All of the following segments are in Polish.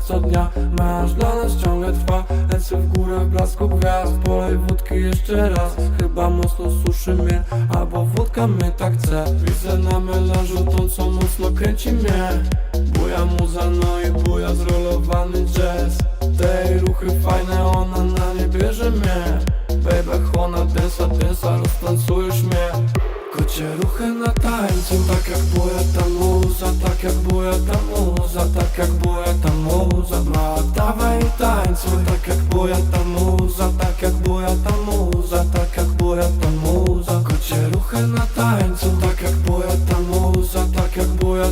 co dnia. Masz dla nas ciągle trwa. Ręce w górę w blasku gwiazd. Polej wódki jeszcze raz. Chyba mocno suszy mnie Albo wódka mnie tak chce. Widzę na melanżu tą co mocno kręci mnie. Buja muza no i buja tak jak buja ta muza Mała dawaj i tańcuj, tak jak buja ta muza Tak jak buja ta muza, tak jak buja ta muza Kocie ruchy na tańcu, tak jak buja ta muza Tak jak buja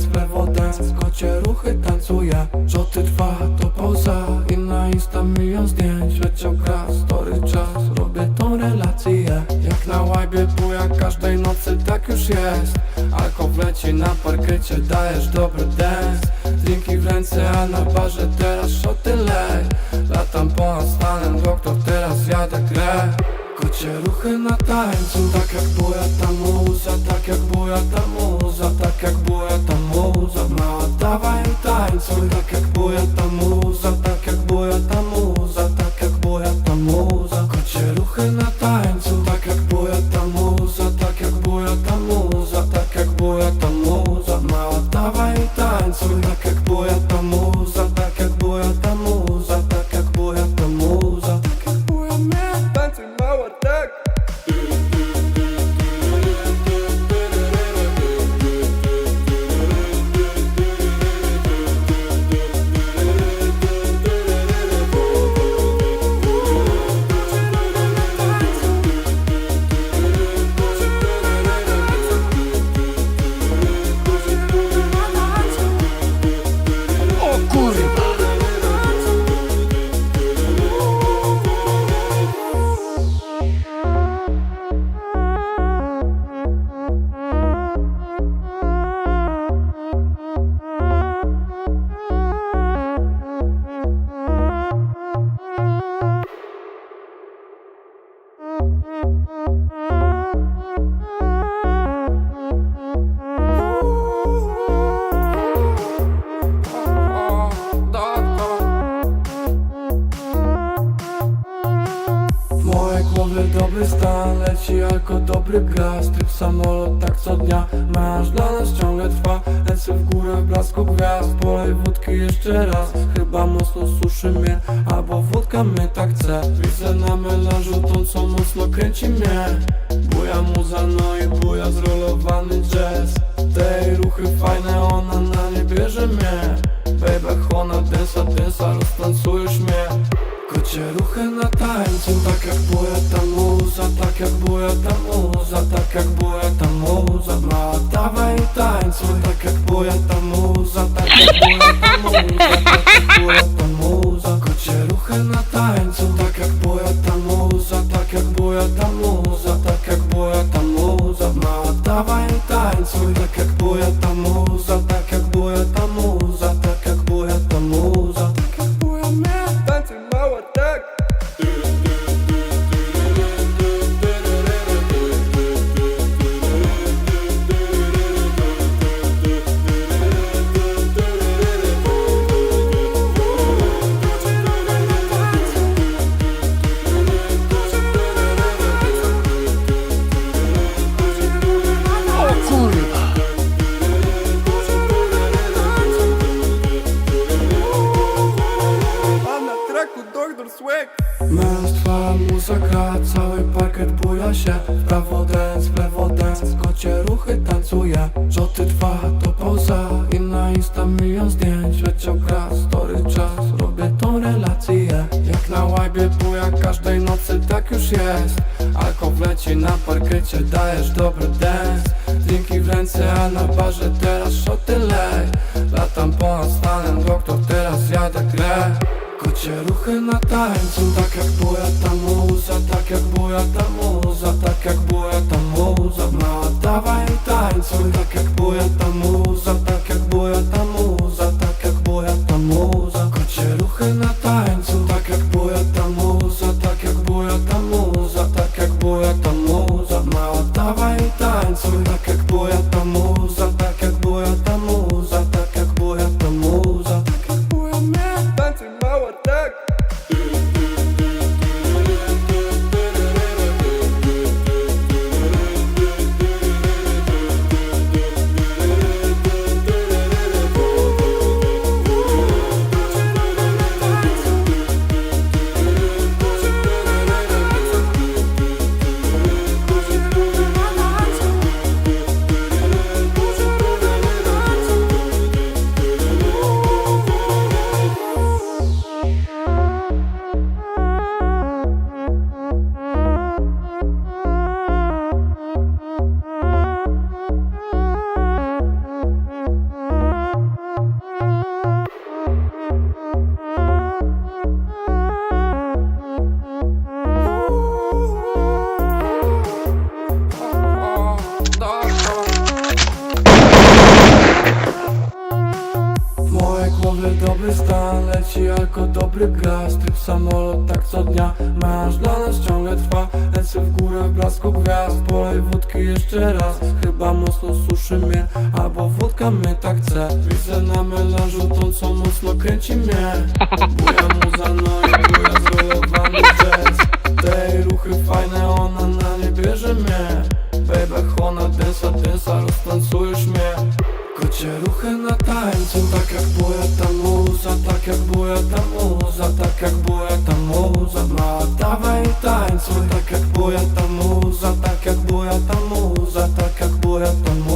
dance, w lewo dance, kocie ruchy tancuje Rzoty trwa, to pauza i na insta milion zdjęć. Leciał gra, story czas, robię tą relację. Jak na łajbie buja każdej nocy, tak już jest. Alko wleci na parkiecie, dajesz dobry dance. Drinki w ręce, a na barze teraz szoty lej. Latam ponad stanem, doktor, teraz jadę grę. Kocie ruchy na tańcu, tak jak buja ta muza Tak jak buja ta muza, tak jak dobry gaz Tryb samolot tak co dnia. Masz dla nas ciągle trwa Ręce w górę w blasku gwiazd. Polej wódki jeszcze raz Chyba mocno suszy mnie. Albo wódka mnie tak chce. Widzę na melanżu tą co mocno kręci mnie. Buja muza no i buja zrolowany jazz. Tej ruchy fajne ona na nie bierze mnie. Baby chłona densa densa roztancujesz mnie. Kocie ruchy na tańcu, tak jak buja ta muza Tak jak buja ta muza, tak jak buja ta muza Mała dawaj i tańcuj, tak jak buja ta muza Tak jak buja ta muza, tak jak buja ta muza Kocie ruchy na tańcu, tak jak buja ta muza Tak jak buja ta muza, tak jak buja ta muza Mała dawaj i tańcuj, tak jak buja ta muza Tak jak buja ta się W prawo dance, w lewo dance Kocie ruchy tancuje. Rzoty trwa to pauza I na insta milion zdjęć. Leciał gra, story czas Robię tą relację. Jak na łajbie buja każdej nocy tak już jest. Alko wleci na parkiecie Dajesz dobry dance. Drinki w ręce, a na barze teraz szoty lej. Latam ponad stanem doktor, teraz jadę grę. Kocie ruchy na tańcu, tak jak buja ta muza Tak jak buja ta muza, tańcuj, tak jak buja ta muza Leci jako dobry gras Tryb samolot tak co dnia Melanż dla nas ciągle trwa. Lecę w górę w blasku gwiazd Polej wódki jeszcze raz. Chyba mocno suszy mnie Albo wódka mnie tak chce. Widzę na melanżu tą co mocno kręci mnie. Buja muza no i buja zrolowany jazz Tej ruchy fajne ona na nie bierze mnie. Baby chłona densa densa roztancujesz mnie. Kocie ruchy na tańcu, tak jak buja ta muza Tak ta muza, tak jak buja ta muza Mała dawaj tańcuj, tak jak buja ta muza Tak jak buja ta muza, tak jak buja ta muza